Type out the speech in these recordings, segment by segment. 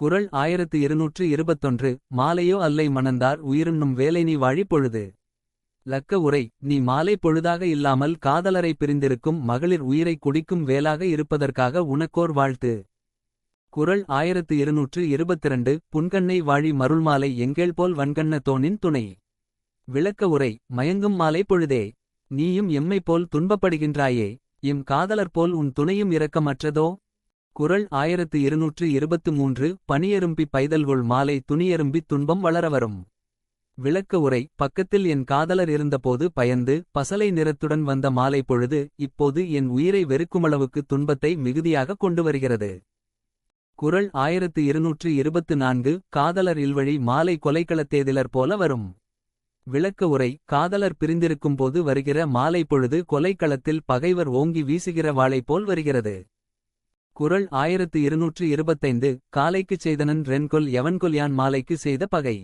குரல் ஆயிரத்து இருநூற்று இருபத்தொன்று மாலையோ அல்லை மணந்தார் உயிருண்ணும் வேலை நீ வாழி பொழுது. லக்க உரை நீ மாலை பொழுதாக இல்லாமல் காதலரை பிரிந்திருக்கும் மகளிர் உயிரை குடிக்கும் வேலாக இருப்பதற்காக உனக்கோர் வாழ்த்து. குரல் ஆயிரத்து இருநூற்று இருபத்திரண்டு புன்கண்ணை வாழி மருள்மாலை எங்கேள் போல் வன்கண்ண தோனின் துணை. விளக்க உரை மயங்கும் மாலை பொழுதே. நீயும் எம்மை போல் துன்பப்படுகின்றாயே. எம் காதலர் போல் உன் துணையும் இரக்கமற்றதோ? குறள் ஆயிரத்து இருநூற்று இருபத்து மூன்று பனியரும்பி பைதல்கொள் மாலை துணியரும்பி துன்பம் வளரவரும் விளக்க உரை பக்கத்தில் என் காதலர் இருந்தபோது பயந்து பசலை நிறத்துடன் வந்த மாலை பொழுது இப்போது என் உயிரை வெறுக்குமளவுக்கு துன்பத்தை மிகுதியாக கொண்டு வருகிறது. குறள் ஆயிரத்து இருநூற்று இருபத்து நான்கு காதலர் இல்வழி மாலை கொலைக்களத்தேதிலர் போல வரும். விளக்க உரை காதலர் பிரிந்திருக்கும்போது வருகிற மாலை பொழுது கொலைக்களத்தில் பகைவர் ஓங்கி வீசுகிற வாளை போல் வருகிறது. குரல் ஆயிரத்து இருநூற்று இருபத்தைந்து காலைக்குச் செய்தனன் ரென்கொல் எவன்கொல் யான் மாலைக்கு செய்த பகை.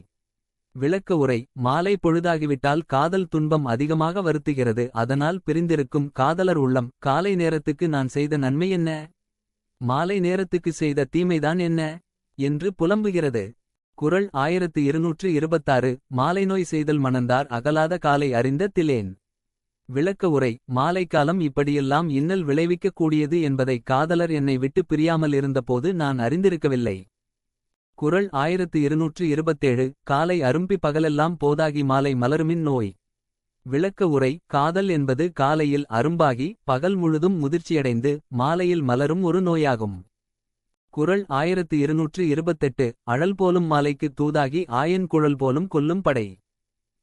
விளக்க உரை மாலை பொழுதாகிவிட்டால் காதல் துன்பம் அதிகமாக வருத்துகிறது அதனால் பிரிந்திருக்கும் காதலர் உள்ளம் காலை நேரத்துக்கு நான் செய்த நன்மை என்ன? மாலை நேரத்துக்கு செய்த தீமைதான் என்ன? என்று புலம்புகிறது. குறள் ஆயிரத்து இருநூற்று இருபத்தாறு மாலை நோய் செய்தல் மணந்தார் அகலாத காலை அறிந்த திலேன். விளக்க உரை மாலைக்காலம் இப்படியெல்லாம் இன்னல் விளைவிக்கக் கூடியது என்பதை காதலர் என்னை விட்டு பிரியாமல் இருந்தபோது நான் அறிந்திருக்கவில்லை. குரல் ஆயிரத்து இருநூற்று இருபத்தேழு காலை அரும்பி பகலெல்லாம் போதாகி மாலை மலருமின் நோய். விளக்க உரை காதல் என்பது காலையில் அரும்பாகி பகல் முழுதும் முதிர்ச்சியடைந்து மாலையில் மலரும் ஒரு நோயாகும். குரல் ஆயிரத்து இருநூற்று இருபத்தெட்டு அழல் போலும் மாலைக்கு தூதாகி ஆயன் குழல் போலும் கொல்லும் படை.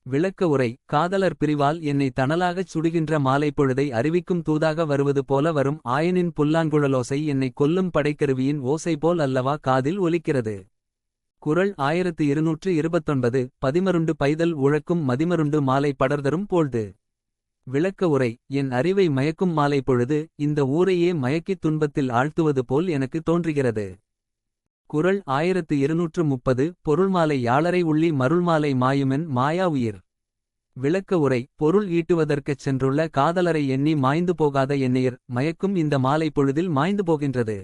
விளக்க உரை காதலர் பிரிவால் என்னை தணலாகச் சுடுகின்ற மாலைப்பொழுதை அறிவிக்கும் தூதாக வருவது போல வரும் ஆயனின் புல்லாங்குழலோசை என்னை கொல்லும் படைக்கருவியின் ஓசை போல் அல்லவா காதில் ஒலிக்கிறது. குறள் ஆயிரத்து இருநூற்று இருபத்தொன்பது பதிமருண்டு பைதல் உழக்கும் மதிமருண்டு மாலை படர்தரும் போழ்து. விளக்க உரை என் அறிவை மயக்கும் மாலைப்பொழுது இந்த ஊரையே மயக்கித் துன்பத்தில் ஆழ்த்துவது போல் எனக்கு தோன்றுகிறது. குரல் ஆயிரத்து இருநூற்று முப்பது பொருள்மாலை யாளரை உள்ளி மருள்மாலை மாயுமென் மாயா உயிர். விளக்க உரை பொருள் ஈட்டுவதற்குச் சென்றுள்ள காதலரை எண்ணி மாய்ந்து போகாத எண்ணியர் மயக்கும் இந்த மாலை பொழுதில் மாய்ந்து போகின்றது.